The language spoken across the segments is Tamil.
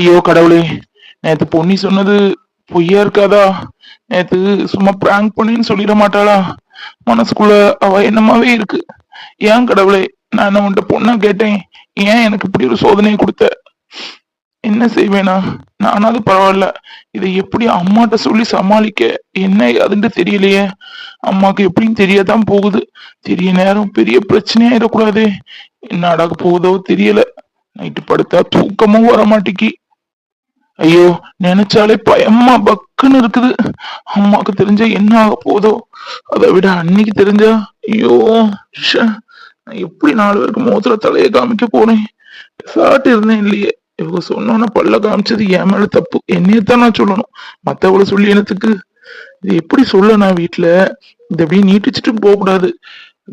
ஐயோ கடவுளே நேத்து பொன்னி சொன்னது பொய்யா இருக்காதா? நேத்து சும்மா பிராங்க் பண்ணின்னு சொல்லிட மாட்டாளா? மனசுக்குள்ள அவ என்னமாவே இருக்கு. ஏன் கடவுளே நான் உன்ட்ட பொண்ணா கேட்டேன்? ஏன் எனக்கு இப்படி ஒரு சோதனையை கொடுத்த? என்ன செய்வேனா? நானாவது பரவாயில்ல. இதை எப்படி அம்மாட்ட சொல்லி சமாளிக்க? என்ன அதுன்னு தெரியலையே. அம்மாக்கு எப்படின்னு தெரியாதான் போகுது. தெரிய நேரம் பெரிய பிரச்சனையாயிடக்கூடாது என்ன அடக்க போகுதோ தெரியல. நைட்டு படுத்தா தூக்கமும் வர மாட்டேங்கி ஐயோ நினைச்சாலே பயமா பக்குன்னு இருக்குது. அம்மாக்கு தெரிஞ்சா என்ன ஆக போதோ. அதை விட அன்னைக்கு தெரிஞ்சா ஐயோ நான் எப்படி நாலு பேருக்கு மோத்துல தலையை காமிக்க போனேன் சாட்டு இருந்தேன் இல்லையே. இவங்க சொன்னோன்னா பல்ல காமிச்சது என் மேல தப்பு. என்னையத்தான் நான் சொல்லணும். மத்தவளை சொல்லி எனத்துக்கு இது எப்படி சொல்ல நான் வீட்டுல இது அப்படியே நீட்டிச்சுட்டு போக கூடாது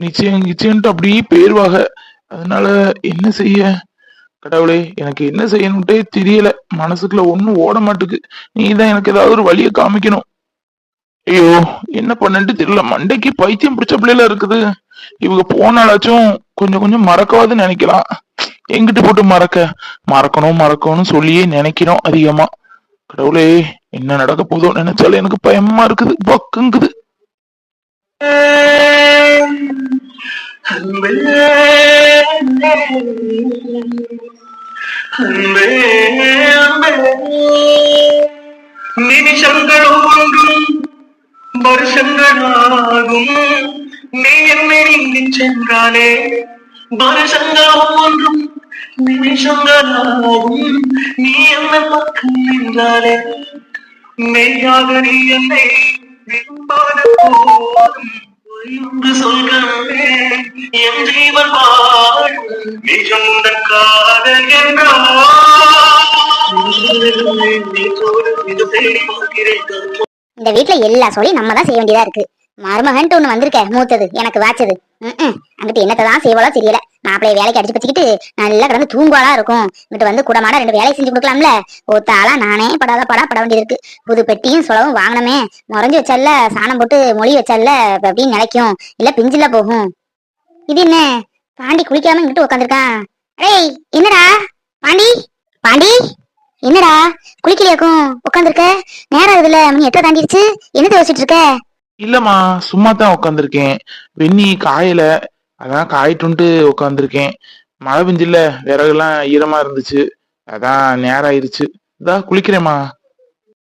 நிச்சயம் நிச்சயம்ட்டு அப்படியே பேருவாக அதனால என்ன செய்ய? கடவுளே எனக்கு என்ன செய்யணும்ட்டே தெரியல. மனசுக்குள்ள ஒண்ணும் ஓட மாட்டுக்கு. நீதான் எனக்கு ஏதாவது ஒரு வழியை காமிக்கணும். ஐயோ என்ன பண்ணன்ட்டு தெரியல. மண்டைக்கு பைத்தியம் பிடிச்ச பிள்ளைல இருக்குது. இவங்க போனாலாச்சும் கொஞ்சம் கொஞ்சம் மறக்கவாது நினைக்கலாம். எங்கிட்டு போட்டு மறக்க? மறக்கணும் மறக்கணும்னு சொல்லியே நினைக்கிறோம் அதிகமா. கடவுளே என்ன நடக்க போதோ நினைச்சாலே எனக்கு பயமா இருக்குது. பக்குங்குது அன்பே அன்பே அன்பே நிமிஷங்கள் ஒவ்வொன்றும் வருஷங்களாகும். நீ என்னை நீங்கி சென்றாலே வருஷங்கள் ஒவ்வொன்றும் நிமிஷங்களாகும். நீ என்ன பக்கம் நின்றாலே மெய்யாக நீ என்னை விரும்பாத போதும். என் ஜீவன் வாழும் காதல் இந்த வீட்ல எல்லா சொல்லியும் நம்ம தான் செய்ய வேண்டியதா இருக்கு. மருமகன்ட்டு ஒண்ணு வந்திருக்க மூத்தது எனக்கு வாச்சது. அங்கிட்டு என்னத்தான் செய்வாளோ தெரியல. மாப்பிளைய வேலைக்கு அடிச்சு வச்சுக்கிட்டு நல்லா கிடந்து தூங்குவாளா இருக்கும். இங்கிட்டு வந்து கூடமாட ரெண்டு வேலையை செஞ்சு கொடுக்கலாம்ல. ஒத்தாளா நானே படாத படா பட வேண்டியது இருக்கு. புது பெட்டியும் சுலவும் வாங்கினமே முறைஞ்சு வச்சால சாணம் போட்டு மொழி வச்சல்ல அப்படின்னு நினைக்கும். இல்ல பிஞ்சில போகும். இது என்ன? பாண்டி குளிக்காம இங்கிட்டு உட்காந்துருக்கான் டேய் என்னடா? பாண்டி? பாண்டி? என்னடா? குளிக்கலையாக்கும்? உட்காந்துருக்க நேரம் இதுல மணி எட்டரை தாண்டிடுச்சு என்ன யோசிச்சுட்டு இருக்க? இல்லம்மா சும்மா தான் உட்காந்துருக்கேன் வெண்ணி காயல அதான் காயிட்டுன்ட்டு உட்காந்துருக்கேன் மழை பெஞ்சில்ல விறகுலாம் ஈரமா இருந்துச்சு. அதான் நேரம் ஆயிருச்சு இதா குளிக்கிறேம்மா.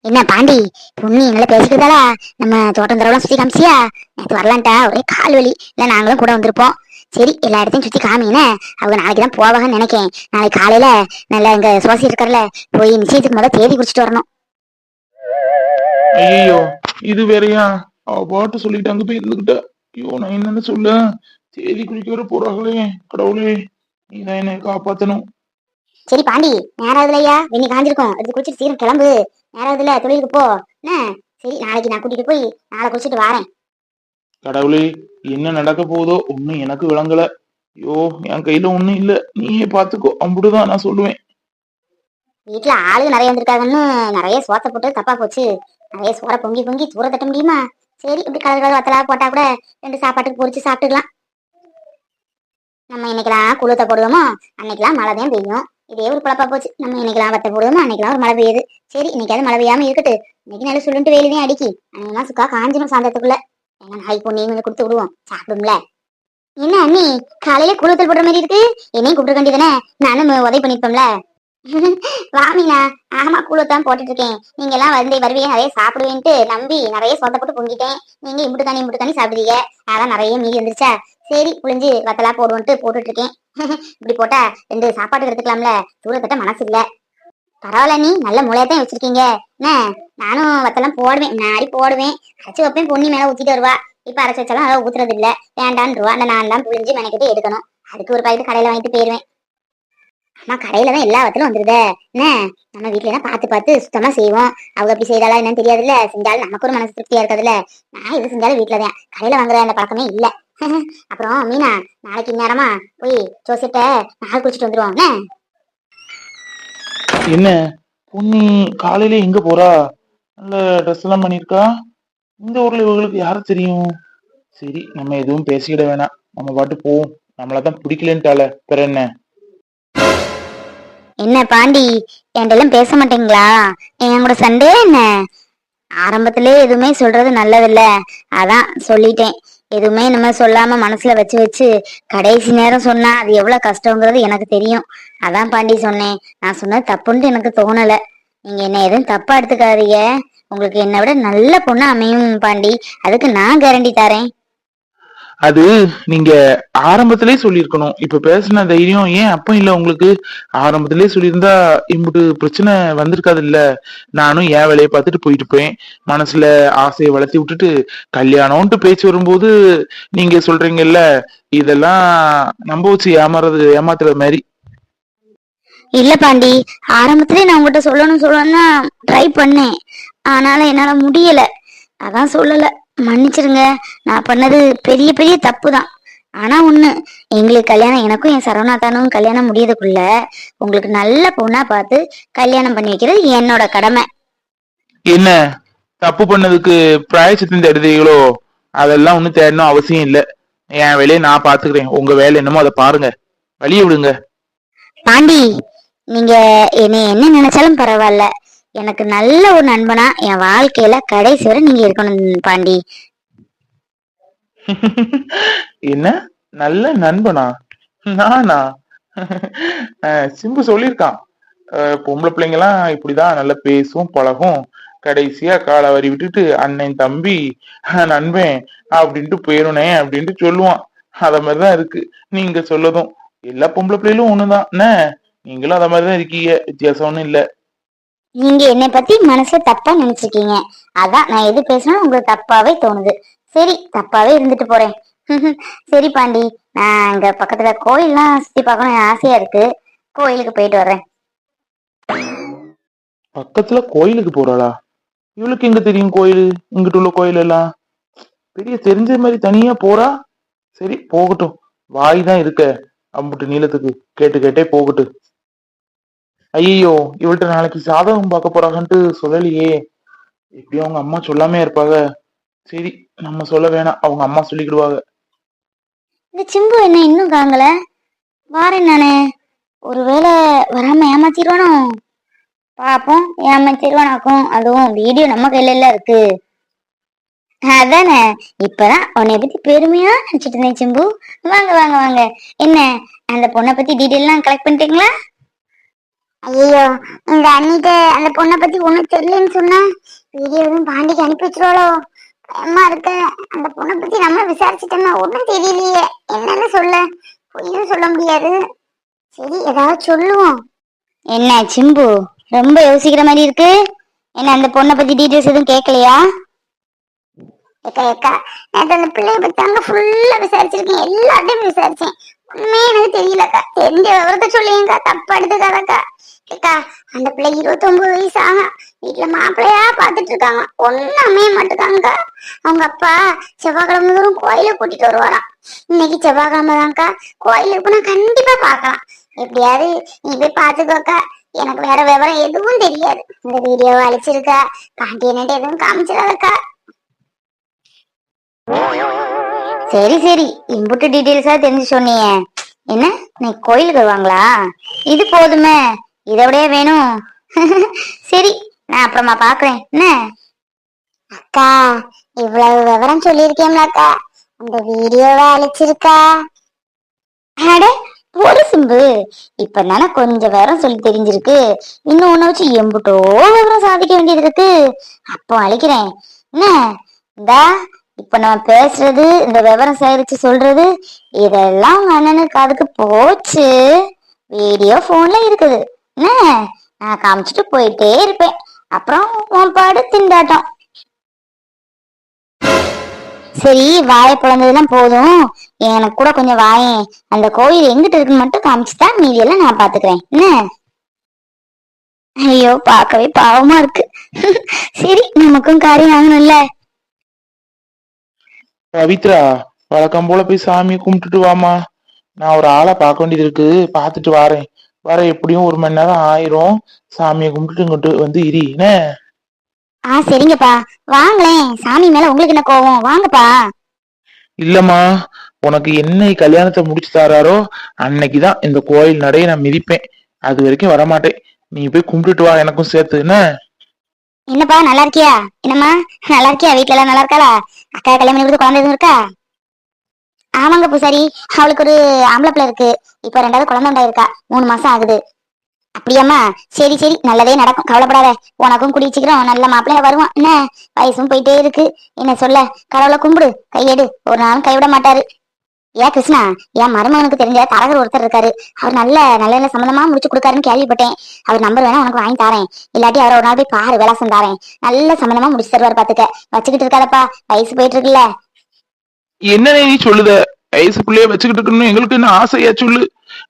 என்ன பாண்டி பொண்ணு நல்லா பேசிக்கிறதாளா நம்ம தோட்டம் தரவெல்லாம் சுத்தி காமிச்சியா? நேற்று வரலான்ட்டா ஒரே கால் வலி. இல்ல நாங்களும் கூட வந்திருப்போம். சரி எல்லா இடத்தையும் சுத்தி காமினே அவங்க நாளைக்கு தான் போவாங்கன்னு நினைக்கேன். நாளைக்கு காலையில நல்லா எங்க சுவாசி இருக்கார்ல போய் நிச்சயத்துக்கு முதல்ல தேதி குடிச்சிட்டு வரணும். ஐயோ இது வேறயா? அவ பாட்டு சொல்லிட்டு அங்க போய் இருந்துகிட்ட. ஐயோ நான் என்னன்னு சொல்ல. தேதி குளிக்க வர போறாங்களே கடவுளே நீதான் என்னை காப்பாத்தணும். சரி பாண்டி நேரம் ஆகுதுலையா வெண்ணி காஞ்சிருக்கும். எடுத்து குளிச்சிட்டு சீக்கிரம் கிளம்பு. நேரம் ஆகுதுல தொழிலுக்கு போ. என்ன? சரி நாளைக்கு நான் கூட்டிட்டு போய் நாளை குளிச்சிட்டு வரேன். கடவுளே என்ன நடக்க போதோ ஒண்ணும் எனக்கு விளங்கல. ஐயோ என் கையில ஒண்ணும் இல்ல. நீயே பாத்துக்கோ. அம்புடுதான் நான் சொல்லுவேன். வீட்டுல ஆளுங்க நிறைய வந்திருக்காங்கன்னு நிறைய சோத்தை போட்டு தப்பா போச்சு. நிறைய சோற பொங்கி பொங்கி தூர தட்ட முடியுமா? சரி இப்படி கலர் கலர் வத்தலா போட்டா கூட ரெண்டு சாப்பாட்டுக்கு பொரிச்சு சாப்பிட்டுக்கலாம். நம்ம இன்னைக்கெல்லாம் குளுத்த போடுவோமோ அன்னைக்கெல்லாம் மழை தான் பெய்யும். இதே ஒரு குழப்பா போச்சு. நம்ம இன்னைக்கெல்லாம் வத்த போடுவோமோ அன்னைக்கெல்லாம் ஒரு மழை பெய்யுது. சரி இன்னைக்காவது மழை பெய்யாம இருக்கட்டு இன்னைக்கு நல்ல சுருண்டு வெயில் தான் அடிக்கி. அன்னைக்கெல்லாம் சுக்கா காஞ்சிடும் சாந்தத்துக்குள்ள. ஏன்னா நாய் பொண்ணையும் கொஞ்சம் கொடுத்து விடுவோம். சாப்பிடும்ல. என்ன அண்ணி காலையில குளுத்தல் போடுற மாதிரி இருக்கு? என்னையும் கூப்பிட்டு வேண்டியதானே நானும் உதவி பண்ணிருப்போம்ல வாமினா ஆமா கூழத்தான் போட்டுட்டு இருக்கேன் நீங்க எல்லாம் வந்து வருவீங்க நிறைய சாப்பிடுவேன்ட்டு நம்பி நிறைய சொந்த போட்டு பொங்கிட்டேன். நீங்க இம்புட்டு தண்ணி இம்புட்டு தண்ணி சாப்பிடுவீங்க அதான் நிறைய மீதி வந்துருச்சா? சரி புளிஞ்சு வத்தலா போடுவோன்ட்டு போட்டுட்டு இருக்கேன் இப்படி போட்டா ரெண்டு சாப்பாடு எடுத்துக்கலாம்ல. தூரத்தட்ட மனசு இல்ல பரவாயில்ல நீ நல்ல முளையத்தான் வச்சிருக்கீங்க. என்ன? நானும் வத்தெல்லாம் போடுவேன் முன்னாடி போடுவேன். அரைச்சி வைப்பேன் பொண்ணி மேல ஊத்திட்டு வருவா. இப்ப அரைச்சு வச்சாலும் அதை ஊத்துறது இல்ல வேண்டான்ருவா அந்த நான் தான் புளிஞ்சு மெனக்கிட்டு எடுக்கணும். அதுக்கு ஒரு பாக்கெட் கடையில வாங்கிட்டு போயிருவேன். அம்மா கடையில தான் எல்லா வத்தலும் வந்துருத. என்ன? நம்ம வீட்ல தான் பார்த்து பார்த்து சுத்தமா செய்வோம். அவங்க எப்படி செய்தாலும் என்னன்னு தெரியாதுல்ல. செஞ்சாலும் நமக்கு ஒரு மனசு திருப்தியா இருக்கிறதுல நான் எது செஞ்சாலும் வீட்டுல தான் கடையில வாங்குற அந்த பழக்கமே இல்ல. அப்புறம் மீனா நாளைக்கு நேரமா போய் ஜோசிட்ட நாள் குடிச்சிட்டு வந்துருவோம் என்ன? பொன்னி காலையில எங்க போறா? நல்ல ட்ரெஸ் எல்லாம் பண்ணிருக்கா இந்த ஊர்ல இவங்களுக்கு யாரு தெரியும்? சரி நம்ம எதுவும் பேசிக்கிட வேணாம். நம்ம பாட்டு போவோம். நம்மளதான் பிடிக்கலன்ட்டால பிற என்ன? என்ன பாண்டி என்கிட்ட பேச மாட்டீங்களா? என் கூட சண்டே என்ன? ஆரம்பத்திலே எதுவுமே சொல்றது நல்லதில்ல. அதான் சொல்லிட்டேன். எதுவுமே நம்ம சொல்லாம மனசுல வச்சு வச்சு கடைசி நேரம் சொன்னா அது எவ்வளவு கஷ்டங்கிறது எனக்கு தெரியும். அதான் பாண்டி சொன்னேன். நான் சொன்னது தப்புன்ட்டு எனக்கு தோணல. நீங்க என்ன எதுவும் தப்பா எடுத்துக்காதீங்க. உங்களுக்கு என்னை விட நல்ல பொண்ணு அமையும் பாண்டி. அதுக்கு நான் கேரண்டி தரேன். அது நீங்க ஆரம்பத்திலே சொல்லியிருக்கணும். இப்ப பேசின தைரியம் ஏன் அப்ப இல்ல உங்களுக்கு? ஆரம்பத்திலே சொல்லியிருந்தா இம்புட்டு பிரச்சனை வந்திருக்காது இல்ல நானும் என் வேலையை பார்த்துட்டு போயிட்டு போயேன் மனசுல ஆசையை வளர்த்தி விட்டுட்டு கல்யாணம்ன்ட்டு பேச்சு வரும்போது நீங்க சொல்றீங்கல்ல இதெல்லாம் நம்ப வச்சு ஏமாறது ஏமாத்துற மாதிரி. இல்ல பாண்டி ஆரம்பத்திலே நான் உங்ககிட்ட சொல்லணும் சொல்லணும்னா ட்ரை பண்ணேன். ஆனால என்னால முடியல. அதான் சொல்லல. மன்னிச்சிருங்க. நான் பண்ணது பெரிய பெரிய தப்பு தான் ஆனா ஒண்ணு எங்களுக்கு கல்யாணம் எனக்கும் என் சரவணாத்தானும் கல்யாணம் முடியறதுக்குள்ள உங்களுக்கு நல்ல பொண்ணா பார்த்து கல்யாணம் பண்ணி வைக்கிறது என்னோட கடமை. என்ன? தப்பு பண்ணதுக்கு பிராயச்சித்தம் தேடுதீங்களோ? அதெல்லாம் ஒண்ணும் தேடணும் அவசியம் இல்ல. என் வேலையை நான் பாத்துக்கிறேன் உங்க வேலை என்னமோ அதை பாருங்க. வழிய விடுங்க. பாண்டி நீங்க என்னை என்ன நினைச்சாலும் பரவாயில்ல. எனக்கு நல்ல ஒரு நண்பனா என் வாழ்க்கையில கடைசி வரை நீங்க இருக்கணும் பாண்டி. என்ன? நல்ல நண்பனா? நானா? அஹ் சிம்பு சொல்லியிருக்கான். பொம்பளை பொம்பளை பிள்ளைங்கலாம் இப்படிதான் நல்லா பேசும் பழகும். கடைசியா காலை வரி விட்டுட்டு அண்ணன் தம்பி நண்பன் அப்படின்ட்டு போயிருனே அப்படின்ட்டு சொல்லுவான். அத மாதிரிதான் இருக்கு. நீங்க சொல்லதும். எல்லா பொம்பளை பிள்ளைகளும் ஒண்ணுதான். என்ன? நீங்களும் அத மாதிரிதான் இருக்கீங்க. வித்தியாசம் ஒண்ணும் இல்லை. நீங்க என்னை பத்தி மனசுல தப்பா நினைச்சிருக்கீங்க. அதான் நான் எது பேசினாலும் உங்களுக்கு தப்பாவே தோணுது. சரி தப்பாவே இருந்துட்டு போறேன். சரி பாண்டி நான் இங்க பக்கத்துல கோயில்லாம் சுத்தி பார்க்கணும் ஆசையா இருக்கு. கோயிலுக்கு போயிட்டு வர்றேன். பக்கத்துல கோயிலுக்கு போறாளா? இவளுக்கு எங்க தெரியும் கோயில்? இங்கிட்டு உள்ள கோயில் எல்லாம் பெரிய தெரிஞ்ச மாதிரி தனியா போறா? சரி போகட்டும். வாய் தான் இருக்க. அம்புட்டு நீளத்துக்கு கேட்டு கேட்டே போகட்டும். ஐயோ இவள்கிட்ட நாளைக்கு சாதகம் பார்க்க போறாங்கன்ட்டு சொல்லலையே. எப்படியும் அவங்க அம்மா சொல்லாமே இருப்பாங்க. சரி நம்ம சொல்ல வேணாம். அவங்க அம்மா சொல்லிக்கிடுவாங்க. இந்த சிம்பு என்ன இன்னும் காங்கல? வாரேன் நானு. ஒருவேளை வராம ஏமாத்திடுவானோ? பாப்போம் ஏமாத்திடுவானாக்கும். அதுவும் வீடியோ நம்ம கையில எல்லாம் இருக்கு அதானே? இப்பதான் உன்னைய பத்தி பெருமையா நினைச்சிட்டு இருந்தேன் சிம்பு. வாங்க வாங்க வாங்க. என்ன அந்த பொண்ணை பத்தி டீட்டெயில் எல்லாம் கலெக்ட் பண்ணிட்டீங்களா? ஐயோ இந்த அண்ணிட்ட அந்த பொண்ணை பத்தி ஒண்ணும் தெரியலன்னு சொன்னா வீடியோ எதுவும் பாண்டிக்கு அனுப்பி வச்சிருவாளோ? பயமா இருக்க. அந்த பொண்ணை பத்தி நம்ம விசாரிச்சுட்டோம்னா ஒண்ணும் தெரியலையே. என்னன்னு சொல்ல? பொய்யும் சொல்ல முடியாது. சரி ஏதாவது சொல்லுவோம். என்ன சிம்பு? ரொம்ப யோசிக்கிற மாதிரி இருக்கு? என்ன அந்த பொண்ணை பத்தி டீட்டெயில்ஸ் எதுவும் கேட்கலையா ஏக்கா ஏக்கா நேற்று அந்த பிள்ளைய பத்தி அங்க ஃபுல்லா விசாரிச்சிருக்கேன். எல்லாத்தையும் விசாரிச்சேன். உண்மையே எனக்கு தெரியலக்கா. தெரிஞ்ச விவரத்தை சொல்லியேக்கா தப்பா எடுத்துக்காதக்கா. ஏக்கா அந்த பிள்ளை இருபத்தொன்பது வயசு ஆகும் வீட்டுல மாப்பிள்ளையா பாத்துட்டு இருக்காங்க ஒன்னும் அமைய மாட்டுக்காங்கக்கா. அவங்க அப்பா செவ்வாய்க்கிழமை தூரம் கோயிலுக்கு கூட்டிட்டு வருவாராம். இன்னைக்கு செவ்வாய்க்கிழமை தான்க்கா. கோயிலுக்கு போனா கண்டிப்பா பாக்கலாம் எப்படியாவது நீ போய் பாத்துக்கோக்கா எனக்கு வேற விவரம் எதுவும் தெரியாது. இந்த வீடியோவை அழிச்சிருக்கா. பாண்டியன்ட்டு எதுவும் காமிச்சிடாதக்கா. சரி சரி. இம்புட்டு டீட்டெயில்ஸா தெரிஞ்சு சொன்னீங்க என்ன? நீ கோயிலுக்கு வருவாங்களா? இது போதுமே. இதோடய வேணும். சரி நான் அப்புறமா பாக்குறேன். என்ன? அக்கா இவ்வளவு விவரம் சொல்லியிருக்கேன்ல அக்கா. அந்த வீடியோவை அழைச்சிருக்கா? அட ஒரு சிம்பு. இப்ப தானே கொஞ்சம் விவரம் சொல்லி தெரிஞ்சிருக்கு. இன்னும் ஒண்ணு வச்சு எம்புட்டோ விவரம் சாதிக்க வேண்டியது இருக்கு. அப்போ அழைக்கிறேன். என்ன? இந்தா இப்ப நம்ம பேசுறது இந்த விவரம் சேகரிச்சு சொல்றது இதெல்லாம் அண்ணனுக்கு காதுக்கு போச்சு. வீடியோ போன்ல இருக்குது. என்ன? நான் காமிச்சிட்டு போயிட்டே இருப்பேன். அப்புறம் உன் பாடு திண்டாட்டம். சரி வாய பிளந்ததெல்லாம் போதும். எனக்கு கூட கொஞ்சம் வாயேன் அந்த கோயில் எங்கிட்ட இருக்குன்னு மட்டும் காமிச்சுட்டா மீதியெல்லாம் நான் பாத்துக்கிறேன். என்ன? ஐயோ பார்க்கவே பாவமா இருக்கு. சரி நமக்கும் காரியம் ஆகணும்ல. பவித்ரா வழக்கம் போல போய் சாமியை கும்பிட்டுட்டு வாமா நான் ஒரு ஆளை பார்க்க வேண்டியது இருக்கு. பார்த்துட்டு வரேன். வர எப்படியும் ஒரு மணி நேரம் ஆயிரும். சாமியை கும்பிட்டுட்டு இங்கிட்டு வந்து இரி. என்ன? ஆ சரிங்கப்பா. வாங்களேன். சாமி மேல உங்களுக்கு என்ன கோவம்? வாங்கப்பா. இல்லம்மா. உனக்கு என்னை கல்யாணத்தை முடிச்சு தராரோ அன்னைக்குதான் இந்த கோயில் நடைய நான் மிதிப்பேன். அது வரைக்கும் வரமாட்டேன். நீ போய் கும்பிட்டுட்டு வா. எனக்கும் சேர்த்து. என்ன? என்னப்பா நல்லா இருக்கியா? என்னம்மா? நல்லா இருக்கியா? எல்லாம் நல்லா இருக்காளா? அக்கா கல்யாணம் பண்ணி கொடுத்து குழந்தை எதுவும் இருக்கா? ஆமாங்க பூசாரி. அவளுக்கு ஒரு ஆம்பளை பிள்ளை இருக்கு. இப்ப ரெண்டாவது குழந்தை உண்டாயிருக்கா. மூணு மாசம் ஆகுது. அப்படியாம்மா? சரி சரி. நல்லதே நடக்கும். கவலைப்படாத. உனக்கும் குடி நல்ல மாப்பிள்ளைய வருவான். என்ன? வயசும் போயிட்டே இருக்கு. என்ன சொல்ல? கடவுளை கும்பிடு. கையெடு. ஒரு நாளும் கைவிட மாட்டாரு. ஏன் கிருஷ்ணா என் மருமகனுக்கு தெரிஞ்ச தரகர் ஒருத்தர் இருக்காரு. அவர் நல்ல நல்ல நல்ல சம்மந்தமா முடிச்சு கொடுக்காருன்னு கேள்விப்பட்டேன். அவர் நம்பர் வேணா உனக்கு வாங்கி தரேன். இல்லாட்டி அவரை ஒரு நாள் போய் பாரு விலாசம் தாரேன். நல்ல சம்மந்தமா முடிச்சு தருவார் பாத்துக்க. வச்சுக்கிட்டு இருக்காதப்பா. வயசு போயிட்டு இருக்குல்ல. என்னனே நீ சொல்லுத? வயசு பிள்ளைய வச்சுக்கிட்டு இருக்கணும். எங்களுக்கு என்ன ஆசையா சொல்லு?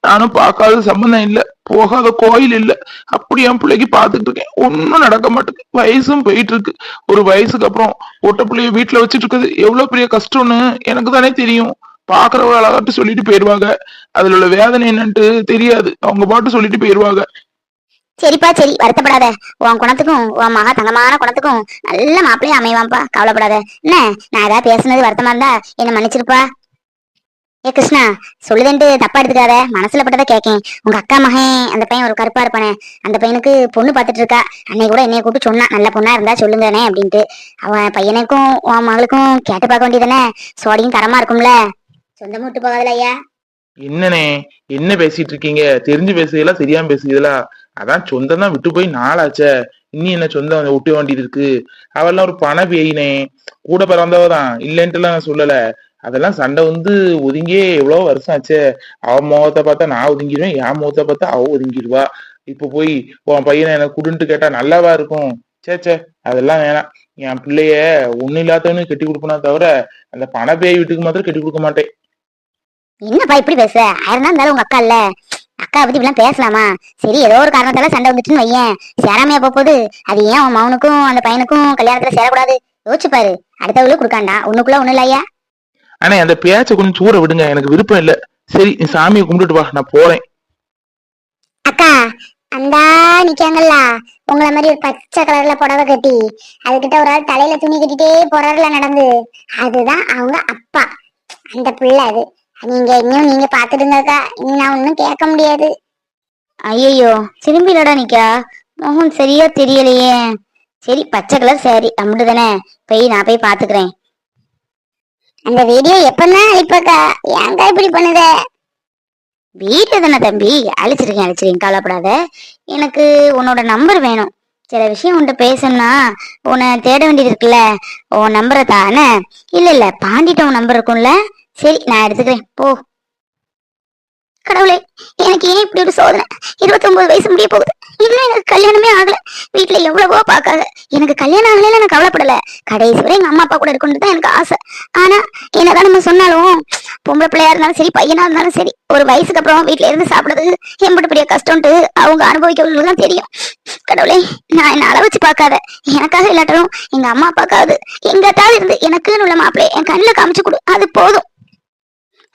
நானும் பார்க்காத சம்பந்தம் இல்ல. போகாத கோயில் இல்ல. அப்படி என் பிள்ளைக்கு பாத்துட்டு இருக்கேன். ஒன்னும் நடக்க மாட்டேங்குது. வயசும் போயிட்டு இருக்கு. ஒரு வயசுக்கு அப்புறம் ஒட்ட பிள்ளைய வீட்டுல வச்சுட்டு இருக்குது. எவ்வளவு பெரிய கஷ்டம்னு எனக்கு தானே தெரியும். பாக்குறவங்க அழகாட்டு சொல்லிட்டு போயிருவாங்க. அதுல உள்ள வேதனை என்னன்ட்டு தெரியாது. அவங்க பாட்டு சொல்லிட்டு போயிருவாங்க. சரிப்பா சரி. வருத்தப்படாத. உன் குணத்துக்கும் உன் மகா தங்கமான குணத்துக்கும் நல்ல மாப்பிள்ளையும் அமைவான்ப்பா. கவலைப்படாத. என்ன? நான் ஏதாவது பேசுனது வருத்தமா இருந்தா என்ன மன்னிச்சிருப்பா? ஏ கிருஷ்ணா சொல்லுதேன்ட்டு தப்பா எடுத்துக்காத. மனசுல பட்டதை கேட்கேன் உங்க அக்கா மகன் அந்த பையன் ஒரு கருப்பா இருப்பானே. அந்த பையனுக்கு பொண்ணு பார்த்துட்டு இருக்கா அன்னைக்கு கூட என்னைய கூப்பிட்டு சொன்னா நல்ல பொண்ணா இருந்தா சொல்லுங்கண்ணே அப்படின்ட்டு. அவன் பையனுக்கும் உன் மகளுக்கும் கேட்டு பார்க்க வேண்டியதானே சோடியும் தரமா இருக்கும்ல. சொந்தம் விட்டு போகாதல ஐயா. என்னனே என்ன பேசிட்டு இருக்கீங்க? தெரிஞ்சு பேசுறீங்களா தெரியாம பேசுறீங்களா அதான் சொந்தம் தான் விட்டு போய் நாளாச்சே. இன்னி என்ன சொந்தம் விட்டு வேண்டியது இருக்கு? அவெல்லாம் ஒரு பண பேயினே. கூட பிறந்தவ தான். இல்லைன்ட்டுலாம் நான் சொல்லல. அதெல்லாம் சண்டை வந்து ஒதுங்கியே எவ்வளவு வருஷம் ஆச்சே. அவ முகத்தை பார்த்தா நான் ஒதுங்கிடுவேன். என் முகத்தை பார்த்தா அவ ஒதுங்கிடுவா. இப்ப போய் உன் பையனை எனக்கு குடுன்ட்டு கேட்டா நல்லாவா இருக்கும்? சேச்சே அதெல்லாம் வேணாம். என் பிள்ளைய ஒண்ணு இல்லாதவனு கட்டி கொடுப்பனா தவிர அந்த பண பேய் வீட்டுக்கு மாத்திரம் கட்டி கொடுக்க மாட்டேன். என்னப்பா இப்படி பேச ஆயிரம் தான் இருந்தாலும் உங்க அக்கா இல்ல. அக்கா பத்தி இப்படிலாம் பேசலாமா? சரி ஏதோ ஒரு காரணத்தால சண்டை வந்துச்சுன்னு வையேன். சேராமையா போக போகுது. அது ஏன் உன் மவனுக்கும் அந்த பையனுக்கும் கல்யாணத்துல சேரக்கூடாது? யோசிச்சு பாரு. அடுத்தவளுக்கு கொடுக்காண்டா. ஒண்ணுக்குள்ள ஒண்ணு இல்லையா? ஆனா அந்த பேச்சை கொஞ்சம் சூற விடுங்க. எனக்கு விருப்பம் இல்ல. சரி நீ சாமியை கும்பிட்டுட்டு வா. நான் போறேன். அக்கா அந்தா நிக்காங்கல்ல உங்களை மாதிரி ஒரு பச்சை கலர்ல புடவை கட்டி அதுகிட்ட ஒரு ஆள் தலையில துணி கட்டிட்டே போறாருல நடந்து. அதுதான் அவங்க அப்பா. அந்த பிள்ளை அது. நீங்க இன்னும் நீங்க பாத்துடுங்கக்கா இனி நான் ஒன்னும் கேட்க முடியாது. ஐயோ திரும்பிலடா நிக்கா? மோகன் சரியா தெரியலையே. சரி பச்சை கலர் சரி அம்முடு தானே போய் நான் போய் பாத்துக்கிறேன் அந்த வீடியோ எப்பதான் அழிப்பக்கா? ஏன்க்கா இப்படி பண்ணுத? வீட்டுல தானே தம்பி? அழிச்சிருக்கேன் அழிச்சிருக்கேன் கவலைப்படாத. எனக்கு உன்னோட நம்பர் வேணும். சில விஷயம் உன்கிட்ட பேசணும்னா உன்னை தேட வேண்டியது இருக்குல்ல. உன் நம்பரை தானே? இல்ல இல்ல பாண்டிட்ட உன் நம்பர் இருக்கும்ல? சரி நான் எடுத்துக்கிறேன். போ. கடவுளே எனக்கு ஏன் இப்படி ஒரு சோதனை? இருபத்தொன்பது வயசு முடிய போகுது. இன்னும் எனக்கு கல்யாணமே ஆகல. வீட்டுல எவ்வளவோ பாக்காங்க எனக்கு கல்யாணம் ஆகலைன்னு நான் கவலைப்படல. கடைசி வரை எங்க அம்மா அப்பா கூட இருக்கணும்னு தான் எனக்கு ஆசை. ஆனா என்னதான் நம்ம சொன்னாலும் பொம்பளை பிள்ளையா இருந்தாலும் சரி பையனா இருந்தாலும் சரி ஒரு வயசுக்கு அப்புறம் வீட்டுல இருந்து சாப்பிடுறது எம்பிட்டு பெரிய கஷ்டம்ட்டு அவங்க அனுபவிக்கிறவங்களுக்கு தான் தெரியும். கடவுளே நான் என்ன அள வச்சு பார்க்காத. எனக்காக இல்லாட்டாலும் எங்க அம்மா அப்பாக்காவது எங்கத்தாவது இருந்து எனக்குன்னு உள்ள மாப்பிள்ளைய என் கண்ணுல காமிச்சு கொடு. அது போதும்.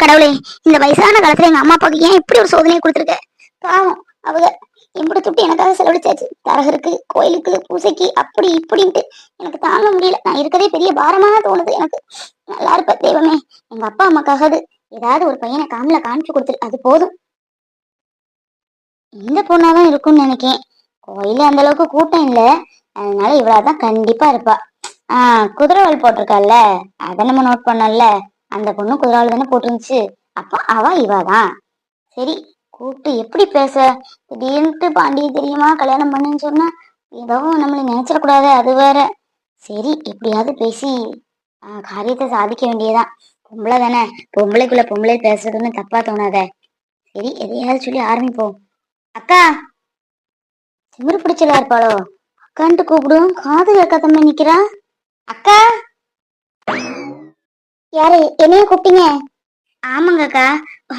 கடவுளே இந்த வயசான காலத்துல எங்க அம்மா அப்பாவுக்கு ஏன் இப்படி ஒரு சோதனையை கொடுத்துருக்க? பாவம் அவங்க எப்படி துட்டு எனக்காக செலவழிச்சாச்சு. தரகருக்கு கோயிலுக்கு பூசைக்கு அப்படி இப்படின்ட்டு. எனக்கு தாங்க முடியல. நான் இருக்கதே பெரிய பாரமாக தோணுது எனக்கு. நல்லா இருப்ப தெய்வமே. எங்க அப்பா அம்மாக்காகது ஏதாவது ஒரு பையனை காமில காமிச்சு கொடுத்துரு. அது போதும். இந்த பொண்ணாதான் இருக்கும்னு நினைக்கேன். கோயில அந்த அளவுக்கு கூட்டம் இல்ல. அதனால இவ்வளவுதான் கண்டிப்பா இருப்பா. ஆஹ் குதிரவால் போட்டிருக்கால அதை நம்ம நோட் பண்ணல அந்த பொண்ணு குதிரால தானே போட்டுருந்துச்சு. அப்போ அவ இவாதான் சரி கூப்பிட்டு எப்படி பேச? திடீர்னுட்டு பாண்டிய தெரியுமா? கல்யாணம் பண்ணுன்னு சொன்னா ஏதோ நம்மளை நினைச்சிடக்கூடாது அது வேற. சரி எப்படியாவது பேசி ஆஹ் காரியத்தை சாதிக்க வேண்டியதான் பொம்பளை தானே. பொம்பளைக்குள்ள பொம்பளை பேசுறதுன்னு தப்பா தோணாத. சரி எதையாவது சொல்லி ஆரம்பிப்போம். அக்கா! திமிரு பிடிச்சலா இருப்பாளோ? அக்கான்ட்டு கூப்பிடும். காது கேட்காதம்ம நிக்கிறா? அக்கா! யாரு? என்னைய கூப்பிட்டீங்க? ஆமாங்க அக்கா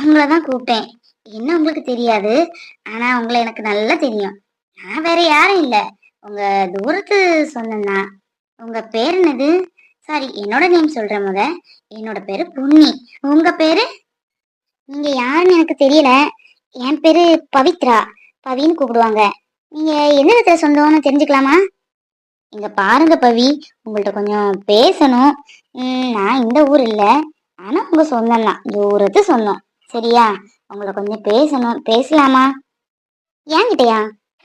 உங்களை தான் கூப்பிட்டேன். என்ன உங்களுக்கு தெரியாது? ஆனா உங்களை எனக்கு நல்லா தெரியும். நான் வேற யாரும் இல்ல. உங்க தூரத்து சொன்னா உங்க பேர் என்னது? சாரி என்னோட நேம் சொல்றேன் முத. என்னோட பேரு புண்ணி உங்க பேரு? நீங்க யாருன்னு எனக்கு தெரியல. என் பேரு பவித்ரா. பவின்னு கூப்பிடுவாங்க. நீங்க என்ன விதத்துல சொந்தம்னு தெரிஞ்சுக்கலாமா? இங்க பாருங்க பவி உங்கள்ட்ட கொஞ்சம் பேசணும். நான் இந்த ஊர் இல்ல. ஆனா உங்க சொந்தம் தான். தூரத்து சொந்தம். சரியா? உங்களை கொஞ்சம் பேசணும். பேசலாமா? என்கிட்டயா?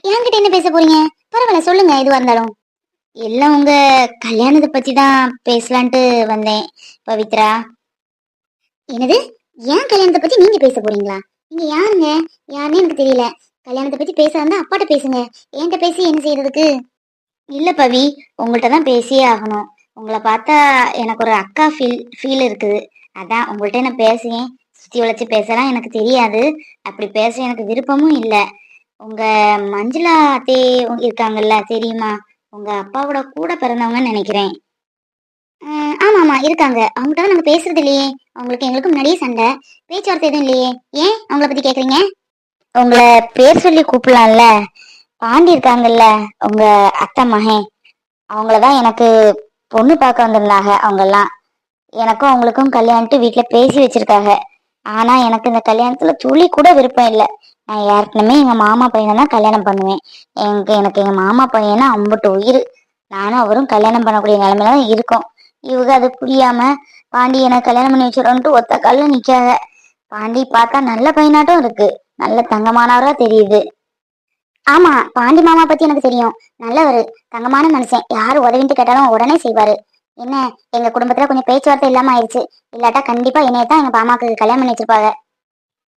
என்கிட்ட என்ன பேச போறீங்க? பரவாயில்ல சொல்லுங்க எதுவா இருந்தாலும். எல்லாம் உங்க கல்யாணத்தை பத்தி தான் பேசலான்ட்டு வந்தேன் பவித்ரா. என்னது? ஏன் கல்யாணத்தை பத்தி நீங்க பேச போறீங்களா? நீங்க யாருங்க? யாருன்னு எனக்கு தெரியல. கல்யாணத்தை பத்தி பேச வந்தா அப்பாட்ட பேசுங்க. என்கிட்ட பேசி என்ன செய்யறதுக்கு? இல்ல பவி உங்கள்கிட்ட தான் பேசியே ஆகணும். உங்களை பார்த்தா எனக்கு ஒரு அக்கா ஃபீல் ஃபீல் இருக்குது. அதான் உங்கள்கிட்ட நான் பேசுவேன்? சுத்தி உழைச்சி பேசலாம் எனக்கு தெரியாது. அப்படி பேச எனக்கு விருப்பமும் இல்லை. உங்க மஞ்சுளா அத்தே இருக்காங்கல்ல தெரியுமா? உங்க அப்பாவோட கூட பிறந்தவங்கன்னு நினைக்கிறேன். ஆமா ஆமா இருக்காங்க. அவங்ககிட்ட தான் நாங்க பேசுறது இல்லையே. அவங்களுக்கு எங்களுக்கு முன்னாடியே சண்டை. பேச்சுவார்த்தை எதுவும் இல்லையே. ஏன் அவங்கள பத்தி கேக்குறீங்க? உங்களை பேர் சொல்லி கூப்பிடலாம்ல. பாண்டி இருக்காங்கல்ல உங்க அத்தை மகன். அவங்களதான் எனக்கு பொண்ணு பார்க்க வந்திருந்தாங்க அவங்கெல்லாம். எனக்கும் அவங்களுக்கும் கல்யாணத்து வீட்டுல பேசி வச்சிருக்காங்க. ஆனா எனக்கு இந்த கல்யாணத்துல துளி கூட விருப்பம் இல்லை. நான் ஏற்கனவே எங்க மாமா பையனை தான் கல்யாணம் பண்ணுவேன். எனக்கு எனக்கு எங்க மாமா பையனா அம்புட்டு உயிர். நானும் அவரும் கல்யாணம் பண்ணக்கூடிய நிலைமையில தான் இருக்கோம். இவங்க அது புரியாம பாண்டி எனக்கு கல்யாணம் பண்ணி வச்சிடோன்ட்டு ஒத்த கால்ல நிக்காங்க பாண்டி பார்த்தா நல்ல பையனாட்டம் இருக்கு. நல்ல தங்கமானவரா தெரியுது. ஆமா பாண்டி மாமா பத்தி எனக்கு தெரியும். நல்லவர் தங்கமான மனுஷன். யாரு உதவிட்டு கேட்டாலும் உடனே செய்வாரு. என்ன எங்க குடும்பத்துல கொஞ்சம் பேச்சுவார்த்தை இல்லாம ஆயிடுச்சு. இல்லாட்டா கண்டிப்பா என்னைய தான் எங்க மாமாக்கு கல்யாணம் பண்ணி வச்சிருப்பாங்க.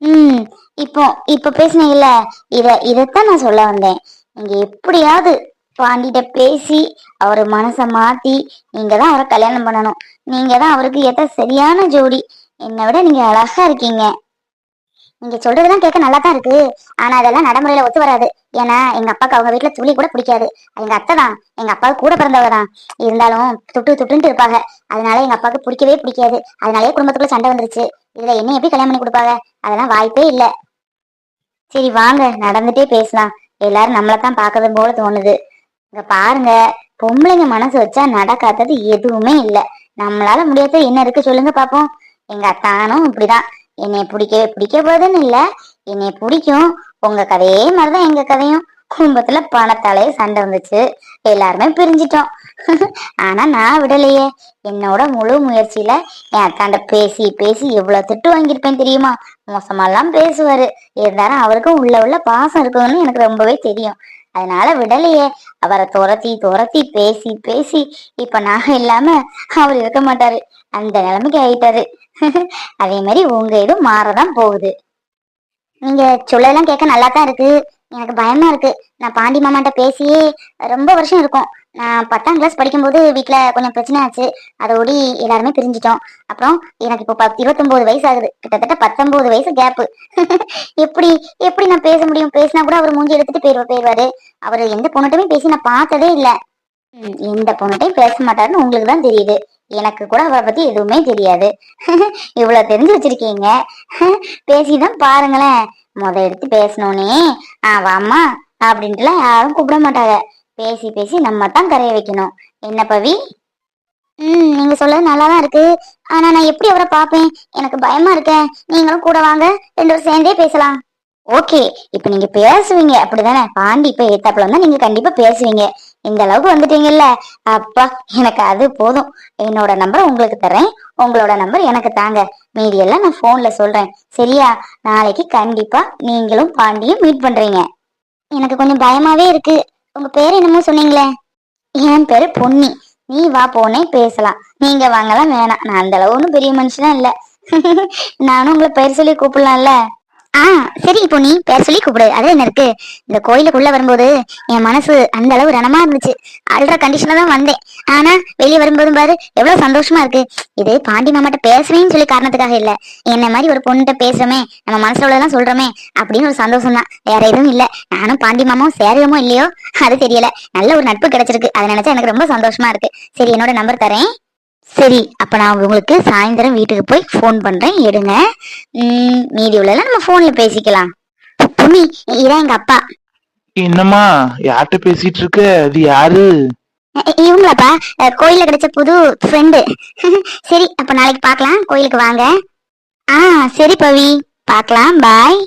ம் இப்போ இப்ப பேசுனீங்கல்ல இத இதத்தான் நான் சொல்ல வந்தேன். நீங்க எப்படியாவது பாண்டிட்ட பேசி அவர் மனசை மாத்தி நீங்க தான் அவரை கல்யாணம் பண்ணணும். நீங்க தான் அவருக்கு ஏத்த சரியான ஜோடி. என்னை விட நீங்க அழகா இருக்கீங்க. நீங்க சொல்றதெல்லாம் கேட்க நல்லா தான் இருக்கு. ஆனா அதெல்லாம் நடைமுறையில ஒத்து வராது. ஏன்னா எங்க அப்பாக்கு அவங்க வீட்டுல துளி கூட பிடிக்காது. எங்க அத்தை தான். எங்க அப்பாவுக்கு கூட பிறந்தவங்க தான். இருந்தாலும் துட்டு துட்டுன்ட்டு இருப்பாங்க. அதனால எங்க அப்பாவுக்கு பிடிக்கவே பிடிக்காது. அதனாலே குடும்பத்துக்குள்ள சண்டை வந்துருச்சு. இதுல என்ன எப்படி கல்யாணம் பண்ணி கொடுப்பாங்க? அதெல்லாம் வாய்ப்பே இல்ல. சரி வாங்க. நடந்துட்டே பேசலாம். எல்லாரும் நம்மள தான் போல தோணுது. இங்க பாருங்க. பொம்பளைங்க மனசு வச்சா நடக்காதது எதுவுமே இல்ல. நம்மளால முடியாதது என்ன இருக்கு சொல்லுங்க பாப்போம். எங்க அத்தானும் இப்படிதான். என்னைய பிடிக்கவே பிடிக்க போதுன்னு இல்ல. என்னைய பிடிக்கும். உங்க கதையே மாதிரிதான் எங்க கதையும். குடும்பத்துல பணத்தாலே சண்டை வந்துச்சு. எல்லாருமே பிரிஞ்சிட்டோம். ஆனா நான் விடலையே. என்னோட முழு முயற்சியில என் அத்தாண்ட பேசி பேசி எவ்வளவு திட்டு வாங்கியிருப்பேன் தெரியுமா? மோசமாலாம் பேசுவாரு. இருந்தாலும் அவருக்கும் உள்ள உள்ள பாசம் இருக்குன்னு எனக்கு ரொம்பவே தெரியும். அதனால விடலையே. அவரை துரத்தி துரத்தி பேசி பேசி இப்ப நான் இல்லாம அவர் இருக்க மாட்டாரு. அந்த நிலைமைக்கு ஆயிட்டாரு. அதே மாதிரி உங்க இது மாறதான் போகுது. நீங்க சொல்லலாம் கேட்க நல்லா தான் இருக்கு. எனக்கு பயமா இருக்கு. நான் பாண்டி மாமாட்ட பேசியே ரொம்ப வருஷம் இருக்கும். நான் பத்தாம் கிளாஸ் படிக்கும்போது வீட்டில் கொஞ்சம் பிரச்சனை ஆச்சு. அதோடி எல்லாருமே பிரிஞ்சிட்டோம். அப்புறம் எனக்கு இப்போ பத்து இருபத்தொம்போது வயசு ஆகுது. கிட்டத்தட்ட பத்தொம்போது வயசு கேப்பு எப்படி எப்படி நான் பேச முடியும்? பேசினா கூட அவர் மூஞ்சி எடுத்துட்டு போயிருவா அவர் எந்த பொண்ணுகிட்டயுமே பேசி நான் பார்த்ததே இல்லை. எந்த பொண்ணுகிட்டையும் பேச மாட்டாருன்னு உங்களுக்கு தான் தெரியுது. எனக்கு கூட அவரை பத்தி எதுவுமே தெரியாது. இவ்வளவு தெரிஞ்சு வச்சிருக்கீங்க. பேசிதான் பாருங்களேன். முத எடுத்து பேசணும்னே ஆ அப்படின்ட்டுலாம் யாரும் கூப்பிட மாட்டாங்க. பேசி பேசி நம்ம தான் கரைய வைக்கணும். என்ன பவி? ம் நீங்க சொல்றது நல்லா தான் இருக்கு. ஆனா நான் எப்படி அவரை பார்ப்பேன்? எனக்கு பயமா இருக்கேன் நீங்களும் கூட வாங்க. ரெண்டு பேரும் சேர்ந்தே பேசலாம். ஓகே இப்ப நீங்க பேசுவீங்க. அப்படிதானே? பாண்டி இப்ப ஏத்தாப்புல வந்தா நீங்க கண்டிப்பா பேசுவீங்க. இந்த அளவுக்கு வந்துட்டீங்கல்ல? அப்பா எனக்கு அது போதும். என்னோட நம்பர் உங்களுக்கு தரேன் உங்களோட நம்பர் எனக்கு தாங்க. மீதி எல்லாம் நான் போன்ல சொல்றேன். சரியா? நாளைக்கு கண்டிப்பா நீங்களும் பாண்டியும் மீட் பண்றீங்க. எனக்கு கொஞ்சம் பயமாவே இருக்கு. உங்க பேர் என்னமோ சொன்னீங்களே? என் பேரு பொன்னி. நீ வா போனே பேசலாம். நீங்க வாங்கலாம் வேணாம். நான் அந்த அளவு ஒன்றும் பெரிய மனுஷனா இல்ல. நானும் உங்களை பேர் சொல்லி கூப்பிடலாம்ல? ஆ சரி பொன்னி பேர் சொல்லி கூப்பிடு. அது என்ன இருக்கு? இந்த கோயிலுக்குள்ள வரும்போது என் மனசு அந்த அளவு ரணமா இருந்துச்சு. அல்ற கண்டிஷன்ல தான் வந்தேன். ஆனா வெளியே வரும்போதும் பாரு எவ்வளவு சந்தோஷமா இருக்கு. இது பாண்டி மாமாட்ட பேசுவேன்னு சொல்லி காரணத்துக்காக இல்ல. என்ன மாதிரி ஒரு பொண்ணுகிட்ட பேசுறோமே நம்ம மனசுல உள்ளதெல்லாம் சொல்றோமே அப்படின்னு ஒரு சந்தோஷம் தான். வேற எதுவும் இல்ல. நானும் பாண்டி மாமாவும் சேருவோமோ இல்லையோ அது தெரியல. நல்ல ஒரு நட்பு கிடைச்சிருக்கு. அதை நினைச்சா எனக்கு ரொம்ப சந்தோஷமா இருக்கு. சரி என்னோட நம்பர் தரேன். சரி அப்ப நான் உங்களுக்கு சாயந்தரம் வீட்டுக்கு போய் ஃபோன் பண்றேன். எடுங்க. மீதி உள்ளதெல்லாம் நம்ம போன்ல பேசிக்கலாம். புண்ணி இதான் எங்க அப்பா. என்னம்மா யார்கிட்ட பேசிட்டு இருக்க? அது யாரு? இவங்களாப்பா? கோயில்ல கிடைச்ச புது ஃப்ரெண்டு சரி அப்ப நாளைக்கு பார்க்கலாம். கோயிலுக்கு வாங்க. ஆ சரி பவி. பார்க்கலாம். பாய்.